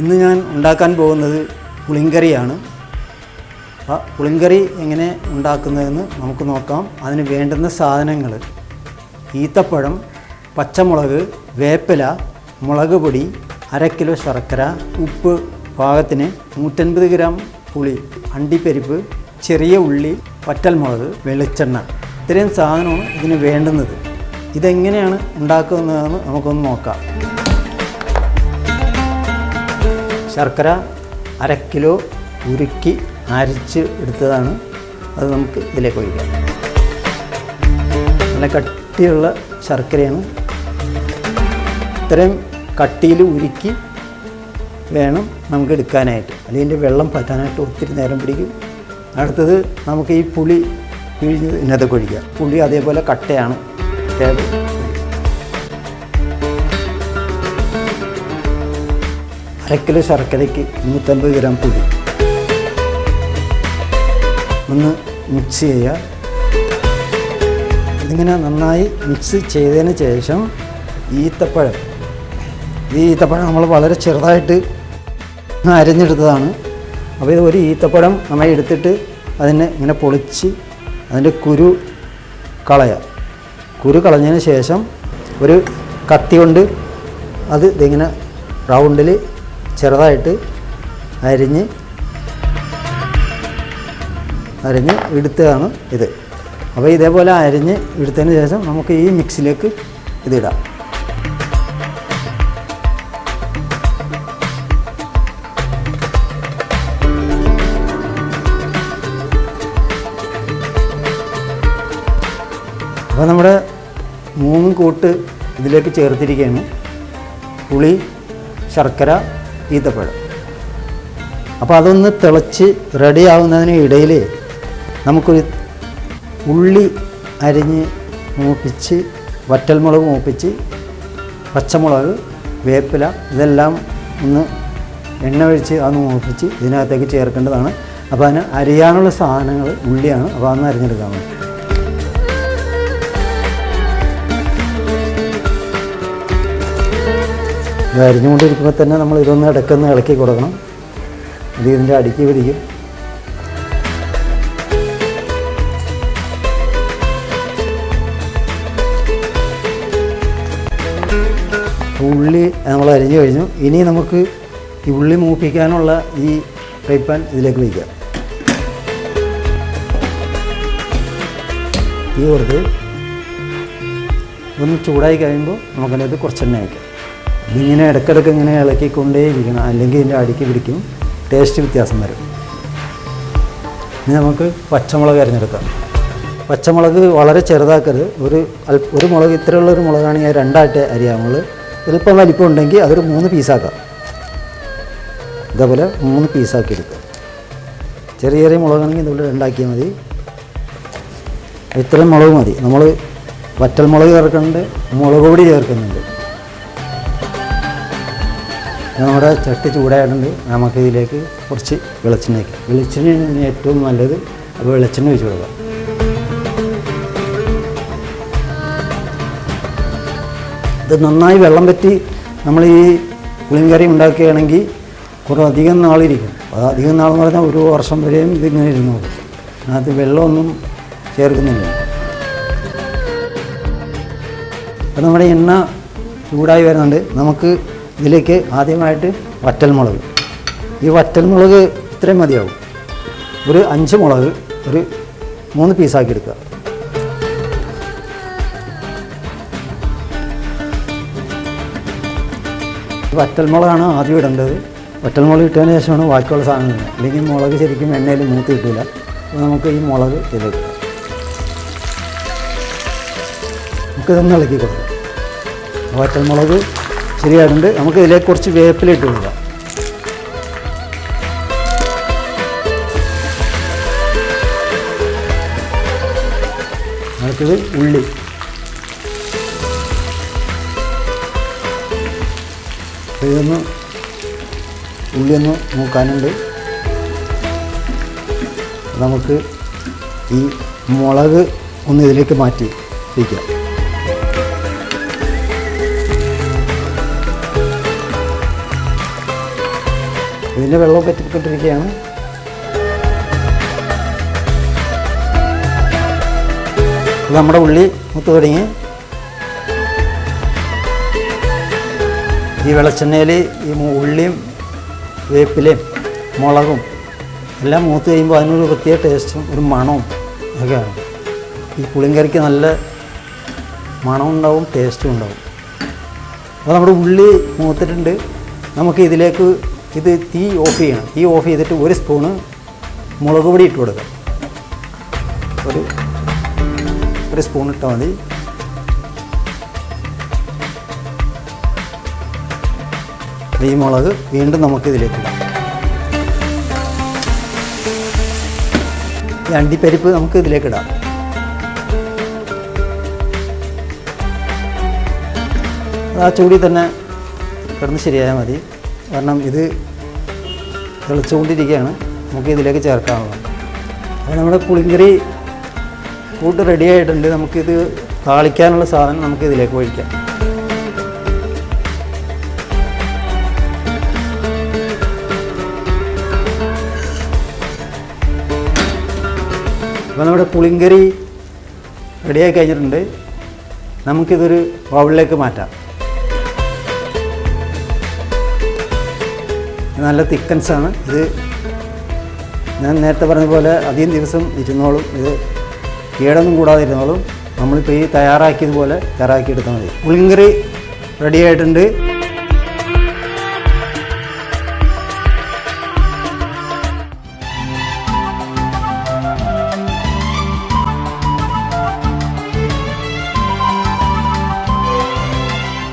ഇന്ന് ഞാൻ ഉണ്ടാക്കാൻ പോകുന്നത് പുളിങ്കറിയാണ്. ആ പുളിങ്കറി എങ്ങനെ ഉണ്ടാക്കുന്നതെന്ന് നമുക്ക് നോക്കാം. അതിന് വേണ്ടുന്ന സാധനങ്ങൾ ഈത്തപ്പഴം പച്ചമുളക് വേപ്പില മുളക് പൊടി അര കിലോ ശർക്കര ഉപ്പ് പാകത്തിന് നൂറ്റൻപത് ഗ്രാം പുളി അണ്ടിപ്പരിപ്പ് ചെറിയ ഉള്ളി പറ്റൽമുളക് വെളിച്ചെണ്ണ. ഇത്രയും സാധനമാണ് ഇതിന് വേണ്ടുന്നത്. ഇതെങ്ങനെയാണ് ഉണ്ടാക്കുന്നതെന്ന് നമുക്കൊന്ന് നോക്കാം. ശർക്കര അര കിലോ ഉരുക്കി അരച്ച് എടുത്തതാണ്. അത് നമുക്ക് ഇതിലേക്ക് ഒഴിക്കാം. നല്ല കട്ടിയുള്ള ശർക്കരയാണ്. ഇത്രയും കട്ടിയിൽ ഉരുക്കി വേണം നമുക്ക് എടുക്കാനായിട്ട്. അല്ലെങ്കിൽ വെള്ളം പറ്റാനായിട്ട് ഒത്തിരി നേരം പിടിക്കും. അടുത്തത് നമുക്ക് ഈ പുളി പിഴിഞ്ഞ് ഇതിനകത്ത് ഒഴിക്കാം. പുളി അതേപോലെ കട്ടയാണ്. അര കിലോ ശർക്കരയ്ക്ക് നൂറ്റമ്പത് ഗ്രാം പുളി. ഒന്ന് മിക്സ് ചെയ്യുക. ഇതിങ്ങനെ നന്നായി മിക്സ് ചെയ്തതിന് ശേഷം ഈത്തപ്പഴം. ഈ ഈത്തപ്പഴം നമ്മൾ വളരെ ചെറുതായിട്ട് അരഞ്ഞെടുത്തതാണ്. അപ്പോൾ ഇത് ഒരു ഈത്തപ്പഴം നമ്മൾ എടുത്തിട്ട് അതിനെ ഇങ്ങനെ പൊളിച്ച് അതിന്റെ കുരു കളയുക. കുരു കളഞ്ഞതിന് ശേഷം ഒരു കത്തി കൊണ്ട് അത് ഇതിങ്ങനെ റൗണ്ടിൽ ചെറുതായിട്ട് അരിഞ്ഞ് അരിഞ്ഞ് എടുത്തതാണ് ഇത്. അപ്പോൾ ഇതേപോലെ അരിഞ്ഞ് എടുത്തതിന് ശേഷം നമുക്ക് ഈ മിക്സിലേക്ക് ഇതിടാം. അപ്പോൾ നമ്മുടെ മൂന്ന് കൂട്ട് ഇതിലേക്ക് ചേർത്തിരിക്കുകയാണ്. പുളി ശർക്കര ഈത്തപ്പഴം അപ്പോൾ അതൊന്ന് തിളച്ച് റെഡി ആവുന്നതിന് ഇടയിൽ നമുക്കൊരു ഉള്ളി അരിഞ്ഞ് മൂപ്പിച്ച് വറ്റൽമുളക് മൂപ്പിച്ച് പച്ചമുളക് വേപ്പില ഇതെല്ലാം ഒന്ന് എണ്ണ ഒഴിച്ച് അതൊന്ന് മൂപ്പിച്ച് ഇതിനകത്തേക്ക് ചേർക്കേണ്ടതാണ്. അപ്പോൾ അതിന് അരിയാനുള്ള സാധനങ്ങൾ ഉള്ളിയാണ്. അപ്പോൾ അതൊന്ന് അരിഞ്ഞെടുക്കാൻ വേണ്ടി ഇത് തന്നെ നമ്മൾ ഇതൊന്ന് ഇടയ്ക്കൊന്ന് ഇളക്കി കൊടുക്കണം. ഇത് ഇതിന്റെ അടുക്കി പിടിക്കും. ഉള്ളി നമ്മൾ അരിഞ്ഞു കഴിഞ്ഞു. ഇനി നമുക്ക് ഈ ഉള്ളി മൂപ്പിക്കാനുള്ള ഈ ഫ്രൈ പാൻ ഇതിലേക്ക് വയ്ക്കാം. തീ കൊടുത്ത് ഒന്ന് ചൂടായി കഴിയുമ്പോൾ നമുക്കതിനകത്ത് കുറച്ചെണ്ണ വയ്ക്കാം ഇതിങ്ങനെ ഇടയ്ക്കിടയ്ക്ക് ഇങ്ങനെ ഇളക്കിക്കൊണ്ടേയിരിക്കണം. അല്ലെങ്കിൽ ഇതിന്റെ അടുക്കി പിടിക്കും. ടേസ്റ്റ് വ്യത്യാസം വരും. ഇനി നമുക്ക് പച്ചമുളക് അരിഞ്ഞെടുക്കാം. പച്ചമുളക് വളരെ ചെറുതാക്കരുത്. ഒരു ഒരു മുളക് ഇത്രയുള്ള ഒരു മുളകാണെങ്കിൽ രണ്ടായിട്ട് അരിയാമുള്ളൂ എളുപ്പം വലിപ്പം ഉണ്ടെങ്കിൽ അതൊരു മൂന്ന് പീസാക്കാം. ഇതേപോലെ മൂന്ന് പീസാക്കി എടുക്കുക ചെറിയ ചെറിയ മുളകാണെങ്കിൽ ഇതുപോലെ രണ്ടാക്കിയാൽ മതി. ഇത്രയും മുളക് മതി. നമ്മൾ വറ്റൽമുളക് ചേർക്കുന്നുണ്ട് മുളക് പൊടി ചേർക്കുന്നുണ്ട്. നമ്മുടെ ചട്ടി ചൂടായിട്ടുണ്ട് നമുക്ക് ഇതിലേക്ക് കുറച്ച് വെളിച്ചെണ്ണ വയ്ക്കാം വെളിച്ചെണ്ണയാണ് ഏറ്റവും നല്ലത്. അപ്പോൾ വെളിച്ചെണ്ണ ഒഴിച്ച് കൊടുക്കാം. ഇത് നന്നായി വെള്ളം പറ്റി നമ്മൾ ഈ പുളിങ്കറി ഉണ്ടാക്കുകയാണെങ്കിൽ കുറേ അധികം നാളിരിക്കും. അത് അധികം നാളെന്ന് പറഞ്ഞാൽ ഒരു വർഷം വരെയും ഇതിങ്ങനെ ഇരുന്നോളും അതിനകത്ത് വെള്ളമൊന്നും ചേർക്കുന്നില്ല. അപ്പോൾ നമ്മുടെ എണ്ണ ചൂടായി വരുന്നുണ്ട്. നമുക്ക് ഇതിലേക്ക് ആദ്യമായിട്ട് വറ്റൽമുളക്. ഈ വറ്റൽമുളക് ഇത്രയും മതിയാവും. ഒരു അഞ്ച് മുളക് ഒരു മൂന്ന് പീസാക്കി എടുക്കുക. വറ്റൽമുളകാണ് ആദ്യം ഇടേണ്ടത്. വറ്റൽമുളക് ഇട്ടതിന് ശേഷമാണ് ബാക്കിയുള്ള സാധനങ്ങൾ. അല്ലെങ്കിൽ മുളക് ശരിക്കും എണ്ണയിൽ മൂത്ത് കിട്ടില്ല അപ്പോൾ നമുക്ക് ഈ മുളക് ഇതിലേക്ക് നമുക്ക് നമുക്കിതൊന്ന് ഇളക്കി കൊടുക്കാം. വറ്റൽമുളക് ശരിയായിട്ടുണ്ട്. നമുക്ക് ഇതിലേക്ക് കുറച്ച് വേപ്പില ഇട്ട് കൊടുക്കാം. അടുത്തത് ഉള്ളി. ഇതൊന്ന് ഉള്ളി ഒന്ന് മൂക്കാനുണ്ട്. നമുക്ക് ഈ മുളക് ഒന്ന് ഇതിലേക്ക് മാറ്റി വയ്ക്കാം. ഇതിന്റെ വെള്ളം പറ്റിക്കൊണ്ടിരിക്കുകയാണ് ഇത് നമ്മുടെ ഉള്ളി മുത്ത് തുടങ്ങി. ഈ വെളിച്ചെണ്ണയിൽ ഈ ഉള്ളിയും വേപ്പിലയും മുളകും എല്ലാം മൂത്ത് കഴിയുമ്പോൾ അതിനൊരു പ്രത്യേക ടേസ്റ്റും ഒരു മണവും ഒക്കെയാണ് ഈ പുളിങ്കറിക്ക് നല്ല മണം ഉണ്ടാവും ടേസ്റ്റും ഉണ്ടാവും. അപ്പോൾ നമ്മുടെ ഉള്ളി മൂത്തിട്ടുണ്ട്. നമുക്ക് ഇതിലേക്ക് ഇത് തീ ഓഫ് ചെയ്യണം. തീ ഓഫ് ചെയ്തിട്ട് ഒരു സ്പൂണ് മുളക് പൊടി ഇട്ട് കൊടുക്കുക. ഒരു ഒരു സ്പൂൺ ഇട്ടാൽ മതി. ഈ മുളക് വീണ്ടും നമുക്ക് ഇതിലേക്ക് ഈ അണ്ടിപ്പരിപ്പ് നമുക്ക് ഇതിലേക്ക് ഇടാം. ആ ചൂടി തന്നെ കിടന്ന് ശരിയായാൽ മതി. കാരണം ഇത് തെളിച്ചുകൊണ്ടിരിക്കുകയാണ്. നമുക്ക് ഇതിലേക്ക് ചേർക്കാനുള്ളത് അപ്പോൾ നമ്മുടെ പുളിങ്കറി കൂട്ട് റെഡി ആയിട്ടുണ്ട്. നമുക്കിത് താളിക്കാനുള്ള സാധനം നമുക്ക് ഇതിലേക്ക് ഒഴിക്കാം. അപ്പോൾ നമ്മുടെ പുളിങ്കറി റെഡിയായി കഴിഞ്ഞിട്ടുണ്ട്. നമുക്കിതൊരു ബൗളിലേക്ക് മാറ്റാം. നല്ല തിക്കൻസാണ്. ഇത് ഞാൻ നേരത്തെ പറഞ്ഞ പോലെ അധികം ദിവസം ഇരുന്നോളും. ഇത് കേടൊന്നും കൂടാതെ ഇരുന്നോളും നമ്മളിപ്പോൾ ഈ തയ്യാറാക്കിയതുപോലെ തയ്യാറാക്കിയെടുത്താൽ മതി. പുളിങ്കറി റെഡി ആയിട്ടുണ്ട്.